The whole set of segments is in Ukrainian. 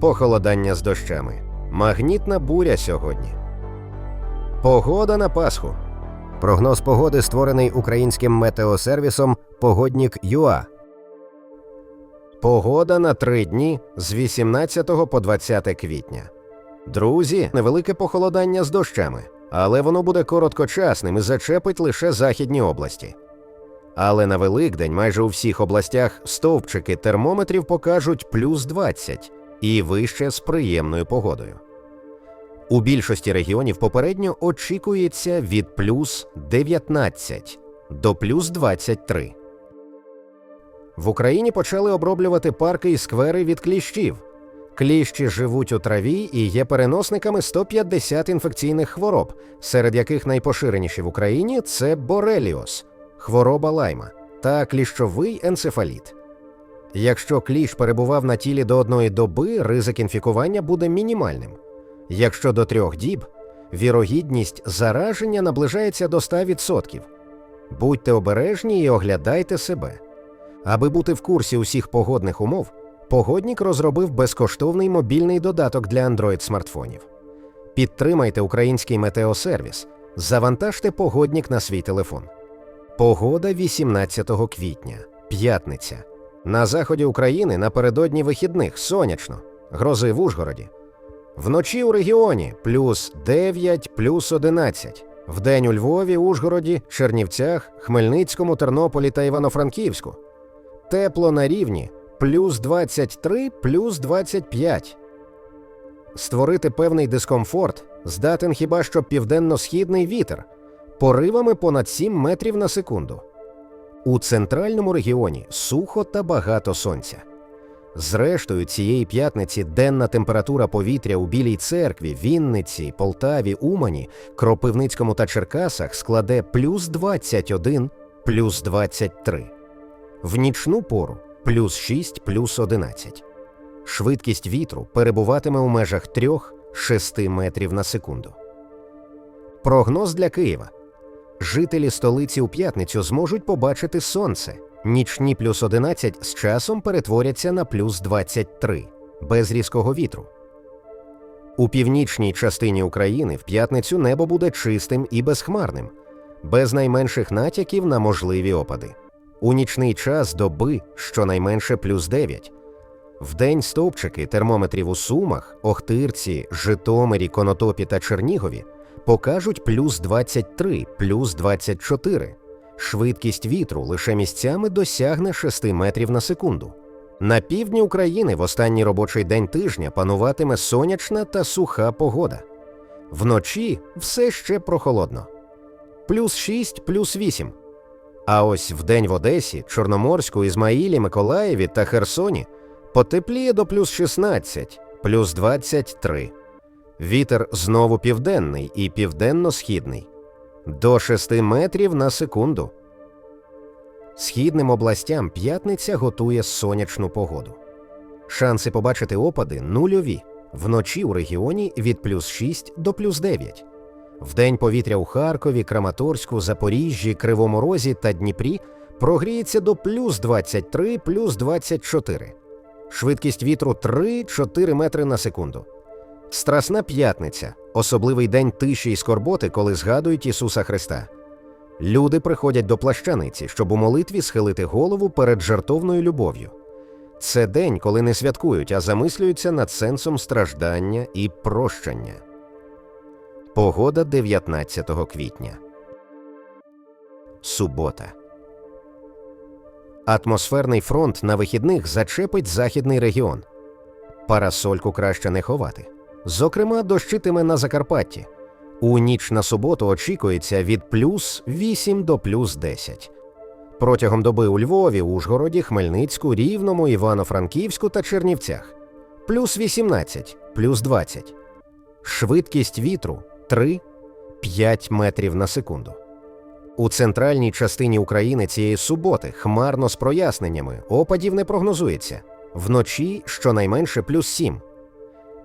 похолодання з дощами, магнітна буря сьогодні. Погода на Пасху. Прогноз погоди створений українським метеосервісом Погоднік ЮА. Погода на три дні з 18 по 20 квітня. Друзі, невелике похолодання з дощами, але воно буде короткочасним і зачепить лише західні області. Але на Великдень майже у всіх областях стовпчики термометрів покажуть плюс 20 і вище з приємною погодою. У більшості регіонів попередньо очікується від плюс 19 до плюс 23. В Україні почали оброблювати парки і сквери від кліщів. Кліщі живуть у траві і є переносниками 150 інфекційних хвороб, серед яких найпоширеніші в Україні це бореліоз, хвороба лайма та кліщовий енцефаліт. Якщо кліщ перебував на тілі до одної доби, ризик інфікування буде мінімальним. Якщо до трьох діб, вірогідність зараження наближається до 100%. Будьте обережні і оглядайте себе. Аби бути в курсі усіх погодних умов, погоднік розробив безкоштовний мобільний додаток для Android-смартфонів. Підтримайте український метеосервіс, завантажте погоднік на свій телефон. Погода 18 квітня, п'ятниця. На заході України напередодні вихідних сонячно, грози в Ужгороді. Вночі у регіоні плюс 9, плюс 11. Вдень у Львові, Ужгороді, Чернівцях, Хмельницькому, Тернополі та Івано-Франківську. Тепло на рівні плюс 23, плюс 25. Створити певний дискомфорт здатен хіба що південно-східний вітер поривами понад 7 метрів на секунду. У центральному регіоні сухо та багато сонця. Зрештою, цієї п'ятниці денна температура повітря у Білій церкві, Вінниці, Полтаві, Умані, Кропивницькому та Черкасах складе плюс 21, плюс 23. В нічну пору плюс 6, плюс 11. Швидкість вітру перебуватиме у межах 3-6 метрів на секунду. Прогноз для Києва. Жителі столиці у п'ятницю зможуть побачити сонце. Нічні плюс 11 з часом перетворяться на плюс 23 без різкого вітру. У північній частині України в п'ятницю небо буде чистим і безхмарним, без найменших натяків на можливі опади. У нічний час доби щонайменше плюс 9. Вдень стовпчики термометрів у Сумах, Охтирці, Житомирі, Конотопі та Чернігові покажуть плюс 23, плюс 24. Швидкість вітру лише місцями досягне 6 метрів на секунду. На півдні України в останній робочий день тижня пануватиме сонячна та суха погода. Вночі все ще прохолодно. Плюс 6, плюс 8. А ось вдень в Одесі, Чорноморську, Ізмаїлі, Миколаєві та Херсоні потепліє до плюс 16, плюс 23. Вітер знову південний і південно-східний до 6 метрів на секунду. Східним областям п'ятниця готує сонячну погоду. Шанси побачити опади нульові. Вночі у регіоні від плюс 6 до плюс 9. Вдень повітря у Харкові, Краматорську, Запоріжжі, Кривому Розі та Дніпрі прогріється до плюс 23, плюс 24. Швидкість вітру 3-4 метри на секунду. Страсна п'ятниця особливий день тиші й скорботи, коли згадують Ісуса Христа. Люди приходять до плащаниці, щоб у молитві схилити голову перед жертовною любов'ю. Це день, коли не святкують, а замислюються над сенсом страждання і прощення. Погода 19 квітня. Субота. Атмосферний фронт на вихідних зачепить західний регіон. Парасольку краще не ховати. Зокрема, дощитиме на Закарпатті. У ніч на суботу очікується від плюс 8 до плюс 10. Протягом доби у Львові, Ужгороді, Хмельницьку, Рівному, Івано-Франківську та Чернівцях. Плюс 18, плюс 20. Швидкість вітру 3-5 метрів на секунду. У центральній частині України цієї суботи хмарно з проясненнями, опадів не прогнозується. Вночі щонайменше плюс 7.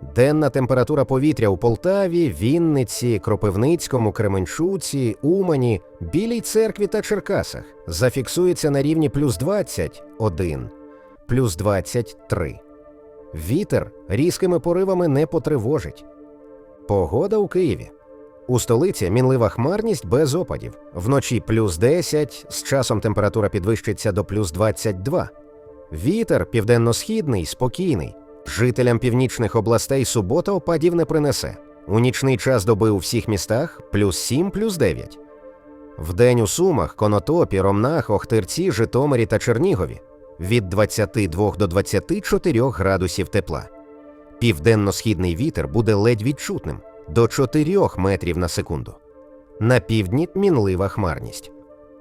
Денна температура повітря у Полтаві, Вінниці, Кропивницькому, Кременчуці, Умані, Білій церкві та Черкасах зафіксується на рівні плюс 21, плюс 23. Вітер різкими поривами не потривожить. Погода у Києві. У столиці мінлива хмарність без опадів. Вночі плюс 10, з часом температура підвищиться до плюс 22. Вітер південно-східний, спокійний. Жителям північних областей субота опадів не принесе. У нічний час доби у всіх містах плюс 7, плюс 9. Вдень у Сумах, Конотопі, Ромнах, Охтирці, Житомирі та Чернігові від 22 до 24 градусів тепла. Південно-східний вітер буде ледь відчутним до 4 метрів на секунду. На півдні мінлива хмарність.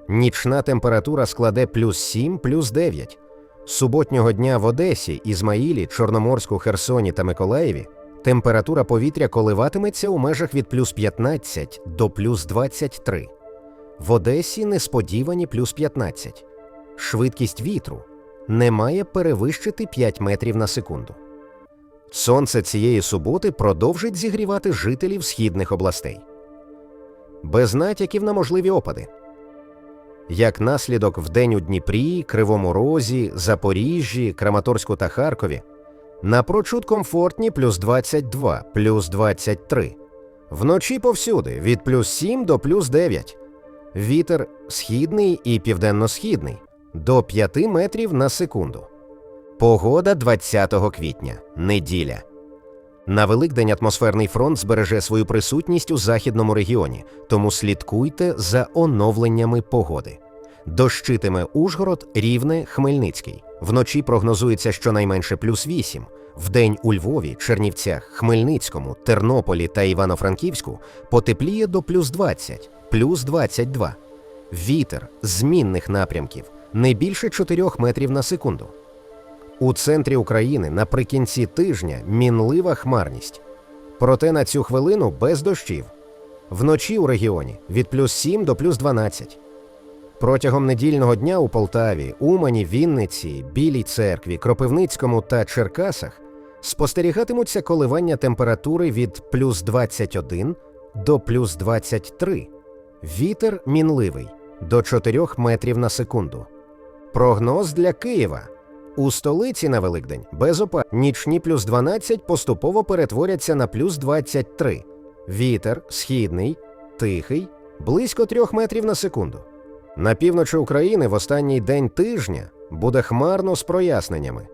Нічна температура складе плюс 7, плюс 9. Суботнього дня в Одесі, Ізмаїлі, Чорноморську, Херсоні та Миколаєві температура повітря коливатиметься у межах від плюс 15 до плюс 23. В Одесі несподівані плюс 15. Швидкість вітру не має перевищити 5 метрів на секунду. Сонце цієї суботи продовжить зігрівати жителів східних областей. Без натяків на можливі опади. Як наслідок вдень у Дніпрі, Кривому Розі, Запоріжжі, Краматорську та Харкові напрочуд комфортні плюс 22, плюс 23. Вночі повсюди від плюс 7 до плюс 9. Вітер східний і південно-східний до 5 метрів на секунду. Погода 20 квітня, неділя. На Великдень атмосферний фронт збереже свою присутність у західному регіоні, тому слідкуйте за оновленнями погоди. Дощитиме Ужгород, Рівне, Хмельницький. Вночі прогнозується щонайменше плюс 8. Вдень у Львові, Чернівцях, Хмельницькому, Тернополі та Івано-Франківську потепліє до плюс 20, плюс 22. Вітер змінних напрямків не більше 4 метрів на секунду. У центрі України наприкінці тижня мінлива хмарність. Проте на цю хвилину без дощів. Вночі у регіоні від плюс 7 до плюс 12. Протягом недільного дня у Полтаві, Умані, Вінниці, Білій церкві, Кропивницькому та Черкасах спостерігатимуться коливання температури від плюс 21 до плюс 23. Вітер мінливий до 4 метрів на секунду. Прогноз для Києва. У столиці на Великдень без опад нічні плюс 12 поступово перетворяться на плюс 23. Вітер східний, тихий, близько 3 метрів на секунду. На півночі України в останній день тижня буде хмарно з проясненнями.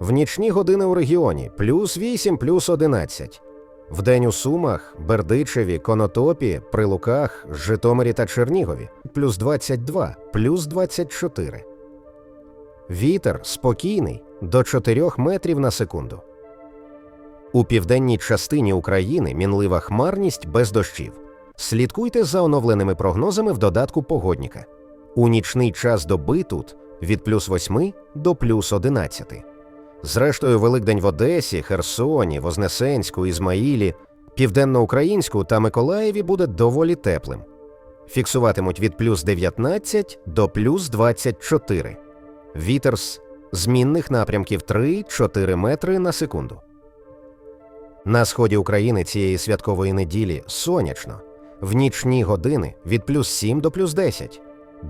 В нічні години у регіоні плюс 8, плюс 11. Вдень у Сумах, Бердичеві, Конотопі, Прилуках, Житомирі та Чернігові плюс 22, плюс 24. Вітер спокійний до 4 метрів на секунду. У південній частині України мінлива хмарність без дощів. Слідкуйте за оновленими прогнозами в додатку погодніка. У нічний час доби тут від плюс 8 до плюс 11. Зрештою, Великдень в Одесі, Херсоні, Вознесенську, Ізмаїлі, Південноукраїнську та Миколаєві буде доволі теплим. Фіксуватимуть від плюс 19 до плюс 24. Вітер з змінних напрямків 3-4 метри на секунду. На сході України цієї святкової неділі сонячно. В нічні години від плюс 7 до плюс 10.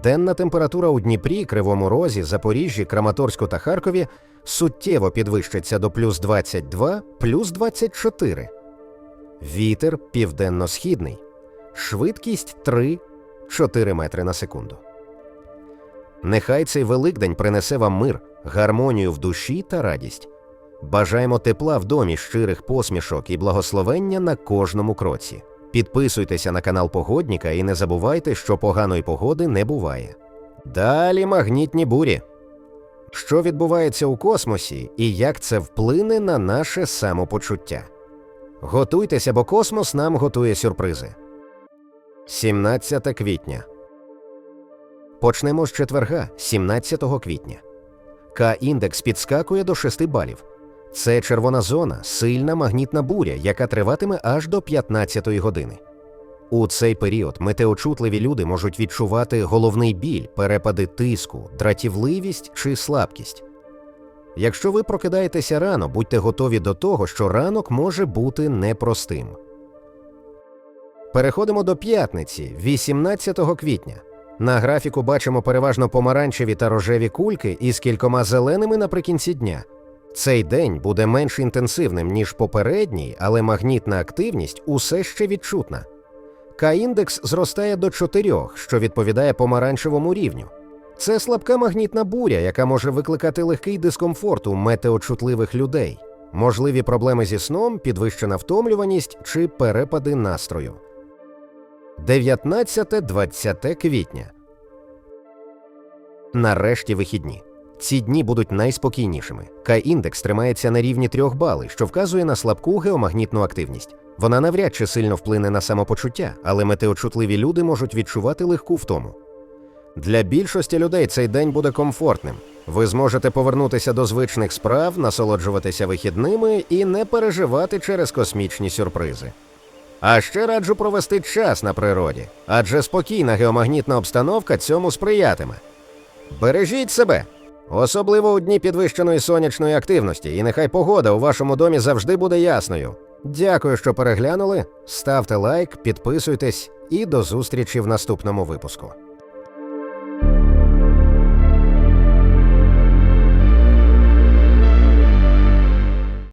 Денна температура у Дніпрі, Кривому Розі, Запоріжжі, Краматорську та Харкові суттєво підвищиться до плюс 22, плюс 24. Вітер південно-східний. Швидкість 3-4 метри на секунду. Нехай цей Великдень принесе вам мир, гармонію в душі та радість. Бажаємо тепла в домі, щирих посмішок і благословення на кожному кроці. Підписуйтеся на канал Погодніка і не забувайте, що поганої погоди не буває. Далі магнітні бурі. Що відбувається у космосі і як це вплине на наше самопочуття? Готуйтеся, бо космос нам готує сюрпризи. 17 квітня. Почнемо з четверга, 17 квітня. К-індекс підскакує до 6 балів. Це червона зона, сильна магнітна буря, яка триватиме аж до 15 години. У цей період метеочутливі люди можуть відчувати головний біль, перепади тиску, дратівливість чи слабкість. Якщо ви прокидаєтеся рано, будьте готові до того, що ранок може бути непростим. Переходимо до п'ятниці, 18 квітня. На графіку бачимо переважно помаранчеві та рожеві кульки із кількома зеленими наприкінці дня. Цей день буде менш інтенсивним, ніж попередній, але магнітна активність усе ще відчутна. К-індекс зростає до 4, що відповідає помаранчевому рівню. Це слабка магнітна буря, яка може викликати легкий дискомфорт у метеочутливих людей, можливі проблеми зі сном, підвищена втомлюваність чи перепади настрою. 19-20 квітня. Нарешті вихідні. Ці дні будуть найспокійнішими. К-індекс тримається на рівні 3 бали, що вказує на слабку геомагнітну активність. Вона навряд чи сильно вплине на самопочуття, але метеочутливі люди можуть відчувати легку втому. Для більшості людей цей день буде комфортним. Ви зможете повернутися до звичних справ, насолоджуватися вихідними і не переживати через космічні сюрпризи. А ще раджу провести час на природі, адже спокійна геомагнітна обстановка цьому сприятиме. Бережіть себе, особливо у дні підвищеної сонячної активності, і нехай погода у вашому домі завжди буде ясною. Дякую, що переглянули. Ставте лайк, підписуйтесь і до зустрічі в наступному випуску.